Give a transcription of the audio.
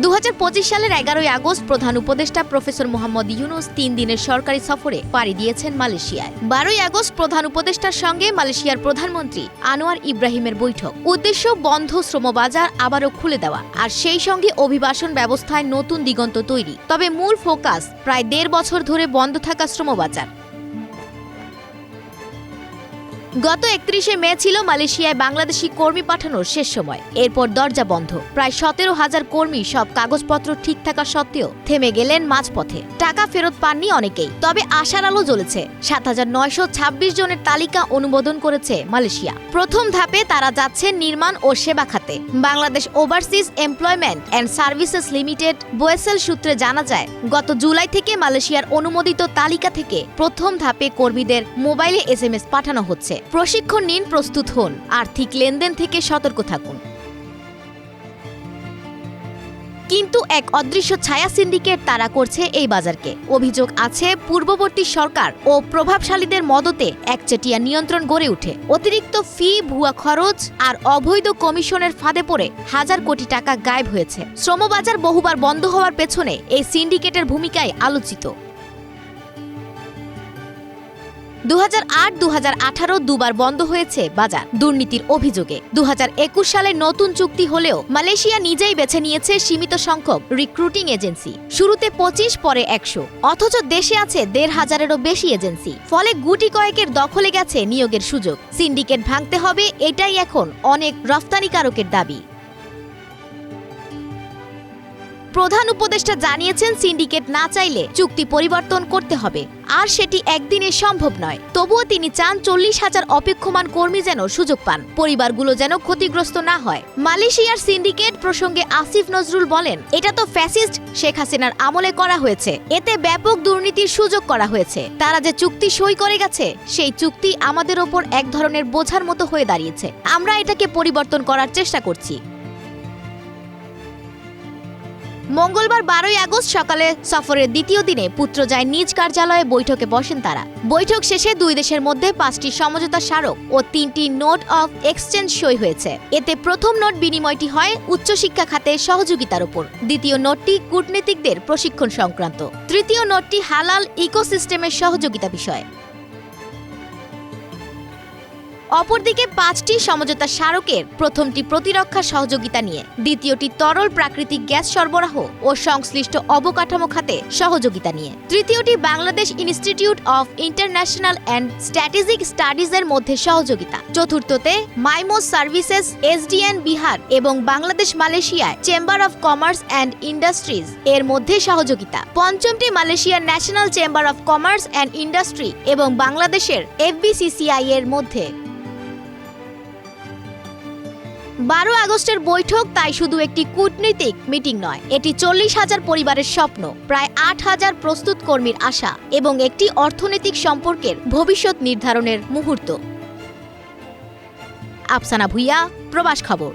দু হাজার পঁচিশ সালের এগারোই আগস্ট প্রধান উপদেষ্টা প্রফেসর মোহাম্মদ ইউনুস তিন দিনের সরকারি সফরে পাড়ি দিয়েছেন মালয়েশিয়ায়। বারোই আগস্ট প্রধান উপদেষ্টার সঙ্গে মালয়েশিয়ার প্রধানমন্ত্রী আনোয়ার ইব্রাহিমের বৈঠক। উদ্দেশ্য বন্ধ শ্রমবাজার আবারও খুলে দেওয়া আর সেই সঙ্গে অভিবাসন ব্যবস্থায় নতুন দিগন্ত তৈরি। তবে মূল ফোকাস প্রায় দেড় বছর ধরে বন্ধ থাকা শ্রমবাজার গত একত্রিশে মে ছিল মালয়েশিয়ায় বাংলাদেশি কর্মী পাঠানোর শেষ সময়। এরপর দরজা বন্ধ। প্রায় সতেরো হাজার কর্মী সব কাগজপত্র ঠিক থাকা সত্ত্বেও থেমে গেলেন মাঝপথে। টাকা ফেরত পাননি অনেকেই, তবে আশার আলো জ্বলেছে। সাত হাজার নয়শো ছাব্বিশ জনের তালিকা অনুমোদন করেছে মালয়েশিয়া। প্রথম ধাপে তারা যাচ্ছে নির্মাণ ও সেবা খাতে। Bangladesh overseas employment and services limited, BOESL সূত্রে জানা যায়, গত জুলাই থেকে মালয়েশিয়ার অনুমোদিত তালিকা থেকে প্রথম ধাপে কর্মীদের মোবাইলে এস পাঠানো হচ্ছে। প্রশিক্ষণ নিন, প্রস্তুত হন। আর্থিক লেনদেন থেকে সতর্ক থাকুন। কিন্তু এক অদৃশ্য ছায়া সিন্ডিকেট তারা করছে এই বাজারকে। অভিযোগ আছে, পূর্ববর্তী সরকার ও প্রভাবশালীদের মদতে একচেটিয়া নিয়ন্ত্রণ গড়ে উঠে অতিরিক্ত ফি, ভুয়া খরচ আর অবৈধ কমিশনের ফাঁদে পড়ে হাজার কোটি টাকা গায়েব হয়েছে। শ্রমবাজার বহুবার বন্ধ হওয়ার পেছনে এই সিন্ডিকেটের ভূমিকায় আলোচিত। দু হাজার দুবার বন্ধ হয়েছে বাজার দুর্নীতির অভিযোগে। দু হাজার একুশ সালে নতুন চুক্তি হলেও মালয়েশিয়া নিজেই বেছে নিয়েছে সীমিত সংখ্যক রিক্রুটিং এজেন্সি শুরুতে পঁচিশ, পরে একশো। অথচ দেশে আছে দেড় হাজারেরও বেশি এজেন্সি ফলে গুটি কয়েকের দখলে গেছে নিয়োগের সুযোগ। সিন্ডিকেট ভাঙতে হবে, এটাই এখন অনেক রফতানিকারকের দাবি। প্রধান উপদেষ্টা জানিয়েছেন সিন্ডিকেট না চাইলে চুক্তি পরিবর্তন করতে হবে। আর সেটি একদিনে সম্ভব নয়। তবুও তিনি চান চল্লিশ হাজার অপেক্ষমান কর্মী যেন সুযোগ পান। পরিবারগুলো যেন ক্ষতিগ্রস্ত না হয়। মালয়েশিয়ার সিন্ডিকেট প্রসঙ্গে আসিফ নজরুল বলেন, এটা তো ফ্যাসিস্ট শেখ হাসিনার আমলে করা হয়েছে। এতে ব্যাপক দুর্নীতির সুযোগ করা হয়েছে। তারা যে চুক্তি সই করে গেছে, সেই চুক্তি আমাদের ওপর এক ধরনের বোঝার মতো হয়ে দাঁড়িয়েছে। আমরা এটাকে পরিবর্তন করার চেষ্টা করছি। মঙ্গলবার বারোই আগস্ট সকালে সফরের দ্বিতীয় দিনে পুত্র যায় নিজ কার্যালয়ে বৈঠকে বসেন তারা। বৈঠক শেষে দুই দেশের মধ্যে পাঁচটি সমঝোতা স্মারক ও তিনটি নোট অফ এক্সচেঞ্জ সই হয়েছে। এতে প্রথম নোট বিনিময়টি হয় উচ্চশিক্ষা খাতে সহযোগিতার উপর। দ্বিতীয় নোটটি কূটনীতিকদের প্রশিক্ষণ সংক্রান্ত। তৃতীয় নোটটি হালাল ইকোসিস্টেমের সহযোগিতা বিষয়। অপরদিকে পাঁচটি সমঝোতা স্মারকের প্রথমটি প্রতিরক্ষা সহযোগিতা নিয়ে, দ্বিতীয়টি তরল প্রাকৃতিক গ্যাস সরবরাহ ও সংশ্লিষ্ট অবকাঠামো খাতে সহযোগিতা নিয়ে। তৃতীয়টি Bangladesh institute of international and strategic স্টাডিজের মধ্যে সহযোগিতা। চতুর্থতে মাইমোস সার্ভিসেস, এসডিএন বিহার এবং বাংলাদেশ মালয়েশিয়ায় chamber of commerce and industries এর মধ্যে সহযোগিতা। পঞ্চমটি মালয়েশিয়ার national chamber of commerce and industry এবং বাংলাদেশের এফবিসিসিআই এর মধ্যে বারো আগস্টের বৈঠক তাই শুধু একটি কূটনৈতিক মিটিং নয়, এটি চল্লিশ হাজার পরিবারের স্বপ্ন, প্রায় আট হাজার প্রস্তুত কর্মীর আশা এবং একটি অর্থনৈতিক সম্পর্কের ভবিষ্যৎ নির্ধারণের মুহূর্ত। আফসানা ভুইয়া, প্রবাস খবর।